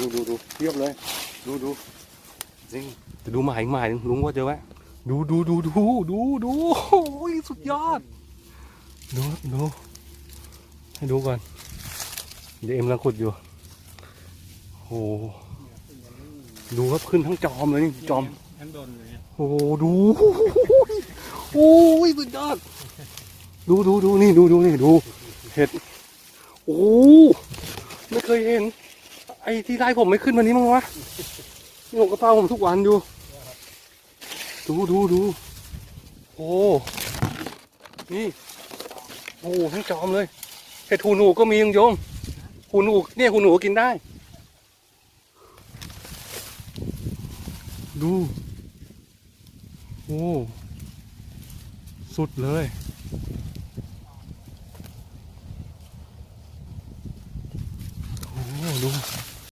ดูดูดูเทียบเลย ดูดูจริงจะดูหมายอีกหมายหนึ่งลุงว่าเจอไหมดูดูดูดูดูดูโอ้ยสุดยอด ดูครับดู ให้ดูก่อน เดี๋ยวเอ็มกำลังขุดอยู่โอ้โหดูครับขึ้นทั้งจอมเลยนี่จอมทั้งโดนเลยเนี่ยโอ้โหดูโอ้ยสุดยอดดูดูดูนี่ดูดูนี่ดูเห็ดโอ้ไม่เคยเห็นไอ้ที่ไล่ผมไม่ขึ้นวันนี้มั้งวะนี่ผมก็เฝ้าผมทุกวันอยู่ ดูดูดูโอ้นี่โอ้ทั้งจอมเลยเห็ดหูหนูก็มียังโยมหูหนูเนี่ยหูหนูกินได้ ดู โอ้ สุดเลย